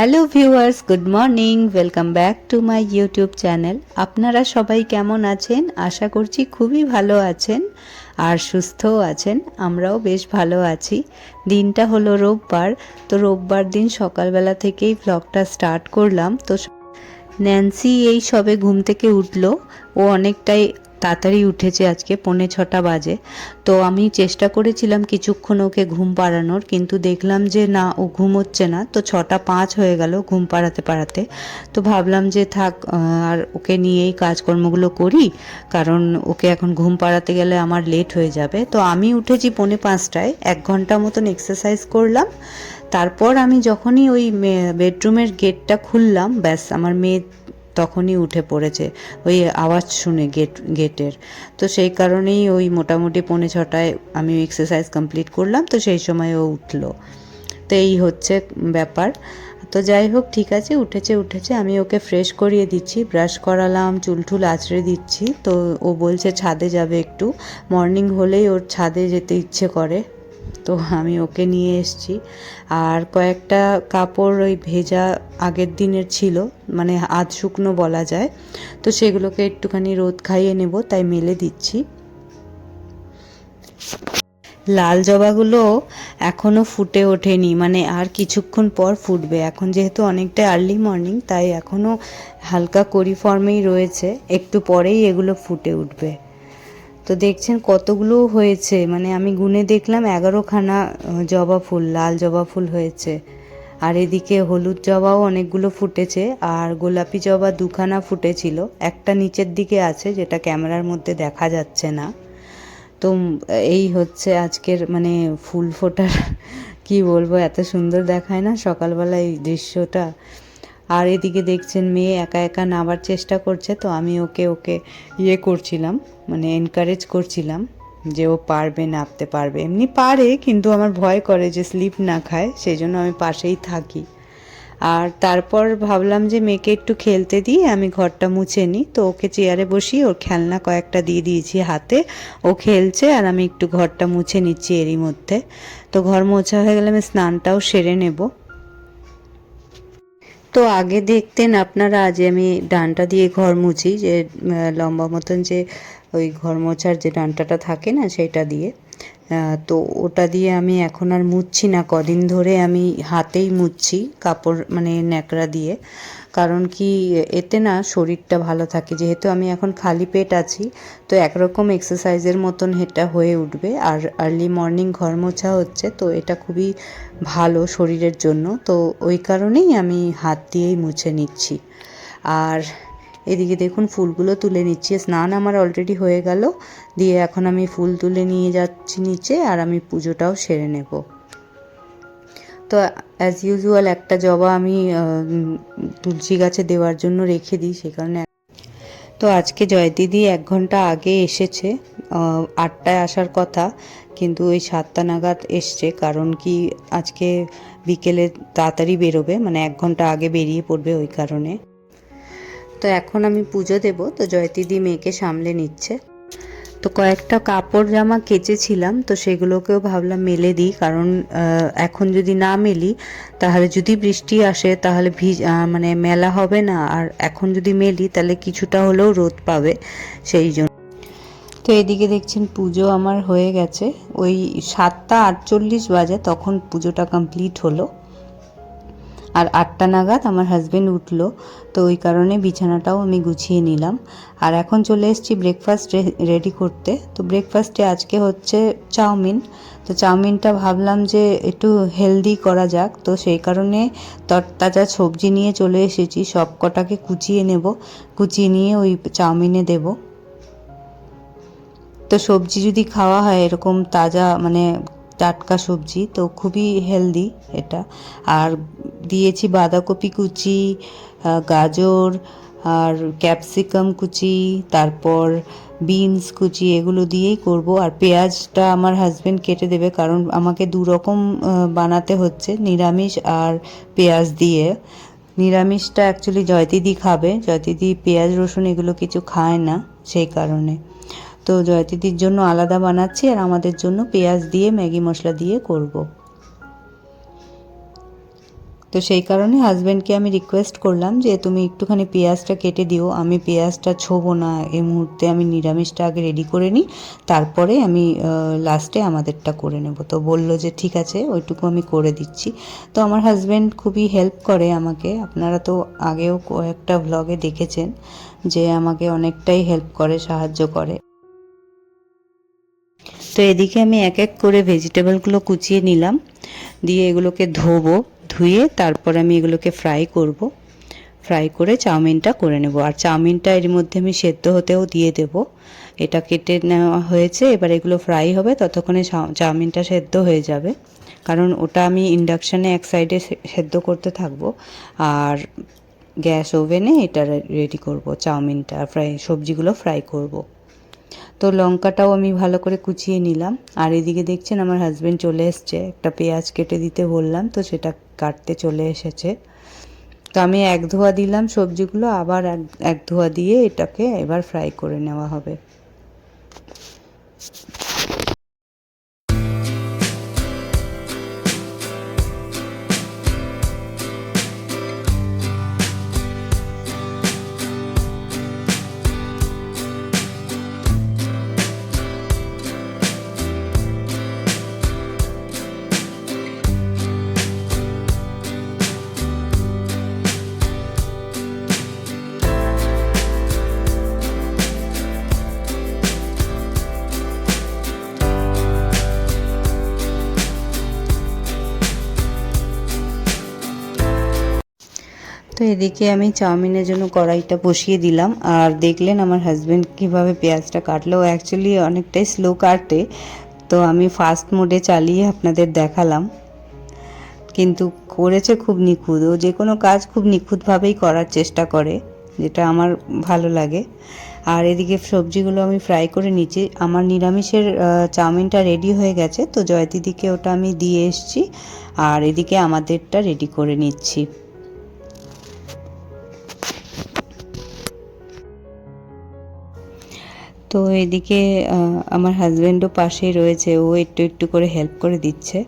Hello viewers good morning welcome back to my YouTube channel আপনারা সবাই কেমন আছেন? আশা করছি খুবই ভালো আছেন আর সুস্থও আছেন। আমরাও বেশ ভালো আছি। দিনটা হলো রোববার। তো রোববার দিন সকালবেলা থেকেই ব্লগটা স্টার্ট করলাম। তো ন্যান্সি এই সবে ঘুম থেকে উঠল। ও অনেকটাই তাড়াতাড়ি উঠেছে আজকে, পৌনে ছটা বাজে। তো আমি চেষ্টা করেছিলাম কিছুক্ষণ ওকে ঘুম পাড়ানোর, কিন্তু দেখলাম যে না, ও ঘুমোচ্ছে না। তো ছটা পাঁচ হয়ে গেল ঘুম পাড়াতে পাড়াতে। তো ভাবলাম যে থাক আর ওকে নিয়েই কাজকর্মগুলো করি, কারণ ওকে এখন ঘুম পাড়াতে গেলে আমার লেট হয়ে যাবে। তো আমি উঠেছি পৌনে পাঁচটায়, এক ঘণ্টা মতন এক্সারসাইজ করলাম। তারপর আমি যখনই ওই বেডরুমের গেটটা খুললাম, ব্যাস, আমার মেয়ে তখনই উঠে পড়েছে ওই আওয়াজ শুনে গেট, গেটের। তো সেই কারণেই ওই মোটামুটি পৌনে ছটায় আমি এক্সারসাইজ কমপ্লিট করলাম, তো সেই সময় ও উঠল। তো এই হচ্ছে ব্যাপার। তো যাই হোক, ঠিক আছে, উঠেছে উঠেছে, আমি ওকে ফ্রেশ করিয়ে দিচ্ছি ব্রাশ করালাম, চুল টুল আঁচড়ে দিচ্ছি। তো ও বলছে ছাদে যাবে একটু। মর্নিং হলেই ওর ছাদে যেতে ইচ্ছে করে। তো আমি ওকে নিয়ে এসেছি। আর কয়েকটা কাপড় ওই ভেজা আগের দিনের ছিল মানে আধ শুকনো বলা যায়। তো সেগুলোকে একটুখানি রোদ খাইয়ে নেব, তাই মেলে দিচ্ছি। লাল জবাগুলো এখনও ফুটে ওঠেনি মানে আর কিছুক্ষণ পর ফুটবে। এখন যেহেতু অনেকটা আর্লি মর্নিং তাই এখনও হালকা করি ফর্মেই রয়েছে, একটু পরেই এগুলো ফুটে উঠবে। তো দেখছেন কতগুলো হয়েছে। মানে আমি গুনে দেখলাম এগারোখানা জবা ফুল, লাল জবা ফুল হয়েছে। আর এদিকে হলুদ জবাও অনেকগুলো ফুটেছে আর গোলাপি জবা দুখানা ফুটেছিল। একটা নিচের দিকে আছে যেটা ক্যামেরার মধ্যে দেখা যাচ্ছে না। তো এই হচ্ছে আজকের মানে ফুল ফোটার, কি বলব, এত সুন্দর দেখায় না সকালবেলা এই দৃশ্যটা। আর এদিকে দেখছেন মেয়ে একা একা নাবার চেষ্টা করছে, তো আমি ওকে ওকে ইয়ে করছিলাম মানে এনকারেজ করছিলাম যে ও পারবে, নামতে পারবে। এমনি পারে, কিন্তু আমার ভয় করে যে স্লিপ না খায় সেই জন্য আমি পাশেই থাকি। আর তারপর ভাবলাম যে মেয়েকে একটু খেলতে দিয়ে আমি ঘরটা মুছে নিই, তো ওকে চেয়ারে বসিয়ে ওর খেলনা কয়েকটা দিয়ে দিয়েছি হাতে। ও খেলছে আর আমি একটু ঘরটা মুছে নিচ্ছি এরই মধ্যে। তো ঘর মোছা হয়ে গেলে আমি স্নানটাও সেরে নেব। তো আগে দেখতেন আপনারা আজ আমি ডানটা দিয়ে ঘর মুছি, যে লম্বা মতন যে ওই ঘর মোছার যে ডানটাটা থাকে না সেটা দিয়ে তো ওটা দিয়ে আমি এখন আর মুছছি না। কদিন ধরে আমি হাতেই মুছছি কাপড় মানে ন্যাকড়া দিয়ে। কারণ কি, এতে না শরীরটা ভালো থাকে। যেহেতু আমি এখন খালি পেট আছি, তো একরকম এক্সারসাইজের মতন এটা হয়ে উঠবে। আর আর্লি মর্নিং ঘর মোছা হচ্ছে, তো এটা খুবই ভালো শরীরের জন্য। তো ওই কারণেই আমি হাত দিয়েই মুছে নিচ্ছি। আর এদিকে দেখুন, ফুলগুলো তুলে নিচ্ছি। স্নান আমার অলরেডি হয়ে গেল। দিয়ে এখন আমি ফুল তুলে নিয়ে যাচ্ছি নিচে, আর আমি পুজোটাও সেরে নেব। তো অ্যাজ ইউজুয়াল একটা জবা আমি তুলসী গাছে দেওয়ার জন্য রেখে দিই, সে কারণে তো আজকে জয়দিদি এক ঘণ্টা আগে এসেছে আটটায় আসার কথা, কিন্তু ওই সাতটা নাগাদ এসছে, কারণ কি আজকে বিকেলে তাড়াতাড়ি বেরোবে মানে এক ঘণ্টা আগে বেরিয়ে পড়বে ওই কারণে। তো এখন আমি পুজো দেব, তো জয়দিদি মেয়েকে সামলে নিচ্ছে। তো কয়েকটা কাপড় জামা কেচেছিলাম, তো সেগুলোকেও ভাবলাম মেলে দিই। কারণ এখন যদি না মেলি, তাহলে যদি বৃষ্টি আসে, তাহলে ভিজ মানে মেলা হবে না। আর এখন যদি মেলি, তাহলে কিছুটা হলেও রোদ পাবে সেই জন্য। তো এদিকে দেখছেন পুজো আমার হয়ে গেছে। ওই সাতটা আটচল্লিশ বাজে, তখন পুজোটা কমপ্লিট হলো। আর আটটা নাগাদ আমার হাজব্যান্ড উঠল, তো ওই কারণে বিছানাটাও আমি গুছিয়ে নিলাম। আর এখন চলে এসেছি ব্রেকফাস্ট রেডি করতে। তো ব্রেকফাস্টে আজকে হচ্ছে চাউমিন। তো চাউমিনটা ভাবলাম যে একটু হেলদি করা যাক। তো সেই কারণে তরতাজা সবজি নিয়ে চলে এসেছি। সব কটাকে কুচিয়ে নেব। কুচিয়ে নিয়ে ওই চাউমিনে দেবো। তো সবজি যদি খাওয়া হয় এরকম তাজা মানে টাটকা সবজি, তো খুবই হেলদি এটা। আর দিয়েছি বাঁধাকপি কুচি গাজর আর ক্যাপসিকাম কুচি, তারপর বিনস কুচি এগুলো দিয়েই করব। আর পেঁয়াজটা আমার হাজবেন্ড কেটে দেবে কারণ আমাকে দু রকম বানাতে হচ্ছে, নিরামিষ আর পেঁয়াজ দিয়ে। নিরামিষটা অ্যাকচুয়ালি জয়দিদি খাবে জয়দিদি পেঁয়াজ, রসুন এগুলো কিছু খায় না সেই কারণে। তো জয়তিদির জন্য আলাদা বানাচ্ছি আর আমাদের জন্য পেঁয়াজ দিয়ে ম্যাগি মশলা দিয়ে করব। তো সেই কারণে হাজব্যান্ডকে আমি রিকোয়েস্ট করলাম যে, তুমি একটুখানি পেঁয়াজটা কেটে দিও। আমি পেঁয়াজটা ছোবো না। এই মুহূর্তে আমি নিরামিষটা আগে রেডি করে নিই। তারপরে আমি লাস্টে আমাদেরটা করে নেব। তো বলল যে, ঠিক আছে, ওইটুকু আমি করে দিচ্ছি। তো আমার হাজব্যান্ড খুবই হেল্প করে আমাকে। আপনারা তো আগেও কয়েকটা ভ্লগে দেখেছেন যে, আমাকে অনেকটাই হেল্প করে, সাহায্য করে। তো এদিকে আমি এক এক করে ভেজিটেবলগুলো কুচিয়ে নিলাম। দিয়ে এগুলোকে ধোবো। ধুয়ে তারপর আমি এগুলোকে ফ্রাই করব। ফ্রাই করে চাউমিনটা করে নেব। আর চাউমিনটা এর মধ্যে আমি সেদ্ধ হতেও দিয়ে দেব। এটা কেটে নেওয়া হয়েছে, এবার এগুলো ফ্রাই হবে, ততক্ষণে চাউমিনটা সেদ্ধ হয়ে যাবে। কারণ ওটা আমি ইন্ডাকশানে এক সাইডে সেদ্ধ করতে থাকব। আর গ্যাস ওভেনে এটা রেডি করব, চাউমিনটা ফ্রাই সবজিগুলো ফ্রাই করব। তো লঙ্কাটাও আমি ভালো করে কুচিয়ে নিলাম। আর এদিকে দেখছেন আমার হাজব্যান্ড চলে এসছে। একটা পেঁয়াজ কেটে দিতে বললাম, তো সেটা কাটতে চলে এসেছে। তো আমি এক ধোয়া দিলাম সবজিগুলো, আবার এক এক ধোয়া দিয়ে এটাকে এবার ফ্রাই করে নেওয়া হবে। এদিকে আমি চাউমিনের জন্য কড়াইটা বসিয়ে দিলাম। আর দেখলেন আমার হাজব্যান্ড কীভাবে পেঁয়াজটা কাটলো। অ্যাকচুয়ালি অনেকটাই স্লো কাটে। তো আমি ফাস্ট মোডে চালিয়ে আপনাদের দেখালাম। কিন্তু করেছে খুব নিখুঁত। ও যে কোনো কাজ খুব নিখুঁতভাবেই করার চেষ্টা করে, যেটা আমার ভালো লাগে। আর এদিকে সবজিগুলো আমি ফ্রাই করে নিচ্ছি। আমার নিরামিষের চাউমিনটা রেডি হয়ে গেছে। তো জয়তিদিকে ওটা আমি দিয়ে এসছি। আর এদিকে আমাদেরটা রেডি করে নিচ্ছি। তো এদিকে আমার হাজব্যান্ডও পাশেই রয়েছে। ও একটু একটু করে হেল্প করে দিচ্ছে।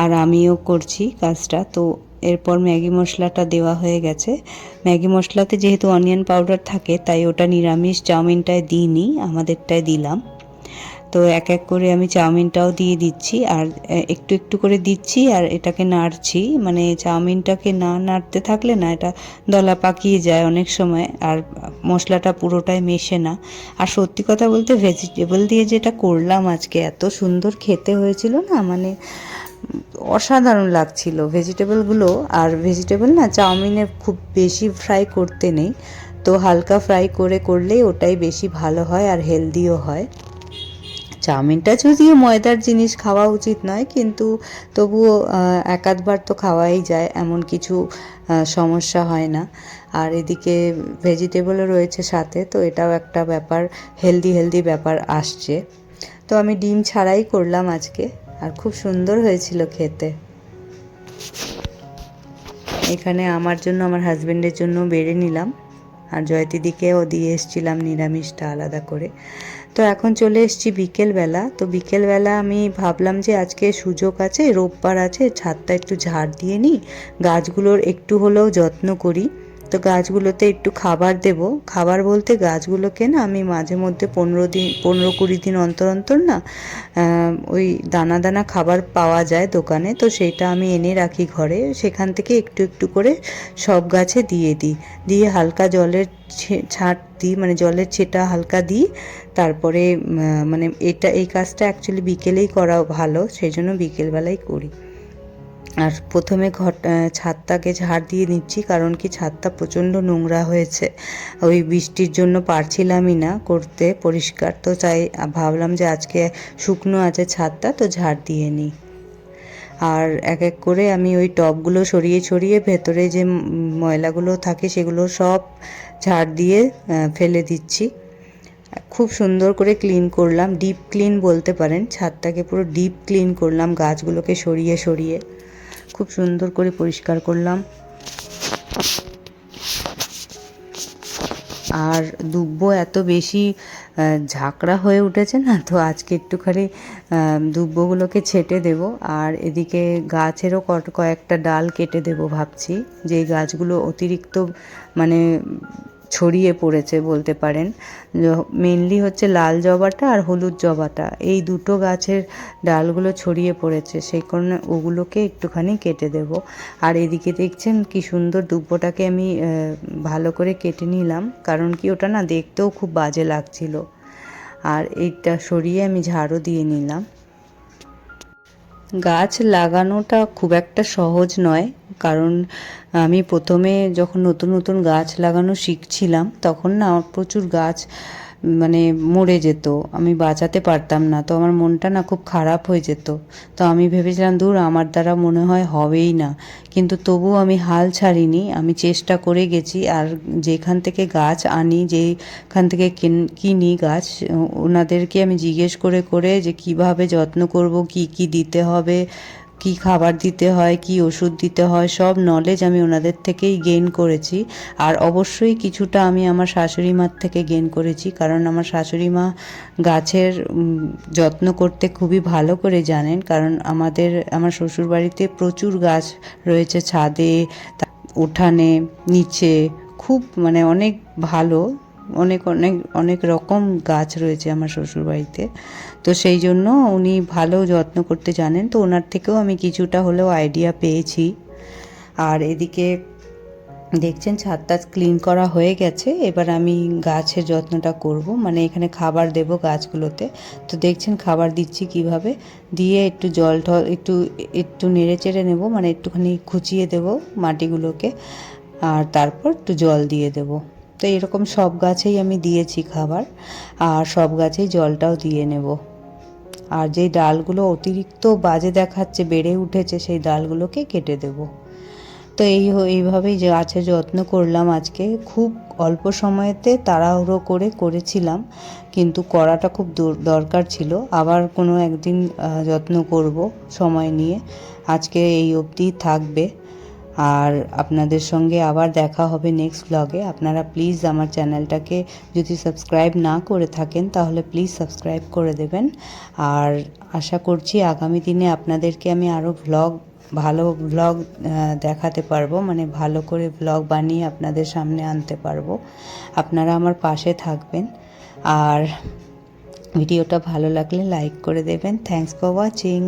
আর আমিও করছি কাজটা। তো এরপর ম্যাগি মশলাটা দেওয়া হয়ে গেছে। ম্যাগি মশলাতে যেহেতু অনিয়ন পাউডার থাকে, তাই ওটা নিরামিষ চাউমিনটায় দিইনি আমাদেরটায় দিলাম। তো এক এক করে আমি চাউমিনটাও দিয়ে দিচ্ছি আর একটু একটু করে দিচ্ছি আর এটাকে নাড়ছি। মানে চাউমিনটাকে না নাড়তে থাকলে না এটা দলা পাকিয়ে যায় অনেক সময় আর মশলাটা পুরোটাই মেশে না। আর সত্যি কথা বলতে ভেজিটেবল দিয়ে যেটা করলাম আজকে এত সুন্দর খেতে হয়েছিল না মানে অসাধারণ লাগছিল ভেজিটেবলগুলো আর ভেজিটেবল না চাউমিনে খুব বেশি ফ্রাই করতে নেই। তো হালকা ফ্রাই করে করলেই ওটাই বেশি ভালো হয় আর হেলদিও হয়। চাউমিনটা যদিও ময়দার জিনিস খাওয়া উচিত নয়, কিন্তু তবুও এক আধবার তো খাওয়াই যায়, এমন কিছু সমস্যা হয় না। আর এদিকে ভেজিটেবলও রয়েছে সাথে, তো এটাও একটা ব্যাপার, হেলদি হেলদি ব্যাপার আসছে। তো আমি ডিম ছাড়াই করলাম আজকে, আর খুব সুন্দর হয়েছিল খেতে। এখানে আমার জন্য, আমার হাজব্যান্ডের জন্য বেড়ে নিলাম। আর জয়তিদিকেও দিয়ে এসছিলাম নিরামিষটা আলাদা করে। তো এখন চলে এসেছি বিকেলবেলা। তো বিকেলবেলা আমি ভাবলাম যে আজকে সুযোগ আছে, রোববার আছে, ছাদটা একটু ঝাড় দিয়ে নিই। গাছগুলোর একটু হলেও যত্ন করি। তো গাছগুলোতে একটু খাবার দেব। খাবার বলতে গাছগুলোকে না আমি মাঝে মধ্যে পনেরো দিন, পনেরো কুড়ি দিন অন্তর অন্তর না ওই দানা দানা খাবার পাওয়া যায় দোকানে। তো সেইটা আমি এনে রাখি ঘরে। সেখান থেকে একটু একটু করে সব গাছে দিয়ে দিই। দিয়ে হালকা জলের ছাট দিই মানে জলের ছেটা হালকা দিই। তারপরে মানে এটা, এই কাজটা অ্যাকচুয়ালি বিকেলেই করা ভালো। সেই জন্য বিকেলবেলাই করি। আর প্রথমে ঘর ছাদটাকে ঝাড় দিয়ে নিচ্ছি, কারণ কি ছাদটা প্রচণ্ড নোংরা হয়েছে। ওই বৃষ্টির জন্য পারছিলামই না করতে পরিষ্কার। তো চাই, ভাবলাম যে আজকে শুকনো আছে ছাদটা, তো ঝাড় দিয়ে নিই। আর এক এক করে আমি ওই টবগুলো সরিয়ে সরিয়ে ভেতরে যে ময়লাগুলো থাকে সেগুলো সব ঝাড় দিয়ে ফেলে দিচ্ছি। খুব সুন্দর করে ক্লিন করলাম, ডিপ ক্লিন বলতে পারেন। ছাদটাকে পুরো ডিপ ক্লিন করলাম গাছগুলোকে সরিয়ে সরিয়ে। খুব সুন্দর করে পরিষ্কার করলাম। আর দুব্বো এত বেশি ঝাঁকড়া হয়ে উঠেছে না, তো আজকে একটুখানি দুব্বগুলোকে ছেটে দেব। আর এদিকে গাছেরও কট- কয়েকটা ডাল কেটে দেব ভাবছি। যে গাছগুলো অতিরিক্ত মানে ছড়িয়ে পড়েছে বলতে পারেন। মেনলি হচ্ছে লাল জবাটা আর হলুদ জবাটা। এই দুটো গাছের ডালগুলো ছড়িয়ে পড়েছে, সেই কারণে ওগুলোকে একটুখানি কেটে দেব। আর এদিকে দেখছেন কি সুন্দর দুব্বটাকে আমি ভালো করে কেটে নিলাম, কারণ কি ওটা না দেখতেও খুব বাজে লাগছিল। আর এইটা সরিয়ে আমি ঝাড়ও দিয়ে নিলাম। গাছ লাগানোটা খুব একটা সহজ নয়। কারণ আমি প্রথমে যখন নতুন নতুন গাছ লাগানো শিখছিলাম, তখন না প্রচুর গাছ মানে মরে যেত। আমি বাঁচাতে পারতাম না। তো আমার মনটা না খুব খারাপ হয়ে যেত। তো আমি ভেবেছিলাম, দূর, আমার দ্বারা মনে হয় হবেই না। কিন্তু তবুও আমি হাল ছাড়িনি। আমি চেষ্টা করে গেছি। আর যেখান থেকে গাছ আনি, যেখান থেকে কিন- গাছ ওনাদেরকে আমি জিজ্ঞেস করে করে যে কীভাবে যত্ন করব, কি কি দিতে হবে কি খাবার দিতে হয়, কি ওষুধ দিতে হয়, সব নলেজ আমি ওনাদের থেকেই গেইন করেছি। আর অবশ্যই কিছুটা আমি আমার শাশুড়ি মার থেকে গেইন করেছি, কারণ আমার শাশুড়ি মা গাছের যত্ন করতে খুবই ভালো করে জানেন, কারণ আমাদের, আমার শ্বশুরবাড়িতে প্রচুর গাছ রয়েছে ছাদে উঠানে, নিচে, খুব মানে অনেক ভালো। অনেক অনেক অনেক রকম গাছ রয়েছে আমার শ্বশুরবাড়িতে। তো সেই জন্য উনি ভালো যত্ন করতে জানেন। তো ওনার থেকেও আমি কিছুটা হলেও আইডিয়া পেয়েছি। আর এদিকে দেখছেন ছাদটা ক্লিন করা হয়ে গেছে। এবার আমি গাছের যত্নটা করব। মানে এখানে খাবার দেব গাছগুলোতে। তো দেখছেন খাবার দিচ্ছি কীভাবে? দিয়ে একটু জল টল একটু একটু নেড়ে চেড়ে নেব। মানে একটুখানি খুচিয়ে দেব মাটিগুলোকে। আর তারপর একটু জল দিয়ে দেব। তো এরকম সব গাছেই আমি দিয়েছি খাবার, আর সব গাছেই জলটাও দিয়ে নেব। আর যেই ডালগুলো অতিরিক্ত বাজে দেখাচ্ছে, বেড়ে উঠেছে, সেই ডালগুলোকে কেটে দেবো। তো এই এইভাবেই যে গাছের যত্ন করলাম আজকে, খুব অল্প সময়তে তাড়াহুড়ো করে করেছিলাম, কিন্তু করাটা খুব দর- দরকার ছিল। আবার কোনো একদিন যত্ন করব সময় নিয়ে। আজকে এই অবধি থাকবে। আর আপনাদের সঙ্গে আবার দেখা হবে নেক্সট ব্লগে আপনারা প্লিজ আমার চ্যানেলটাকে যদি সাবস্ক্রাইব না করে থাকেন, তাহলে প্লিজ সাবস্ক্রাইব করে দেবেন। আর আশা করছি আগামী দিনে আপনাদেরকে আমি আরও ভ্লগ ভালো ভ্লগ দেখাতে পারব। মানে ভালো করে ভ্লগ বানিয়ে আপনাদের সামনে আনতে পারব। আপনারা আমার পাশে থাকবেন। আর ভিডিওটা ভালো লাগলে লাইক করে দেবেন। Thanks for watching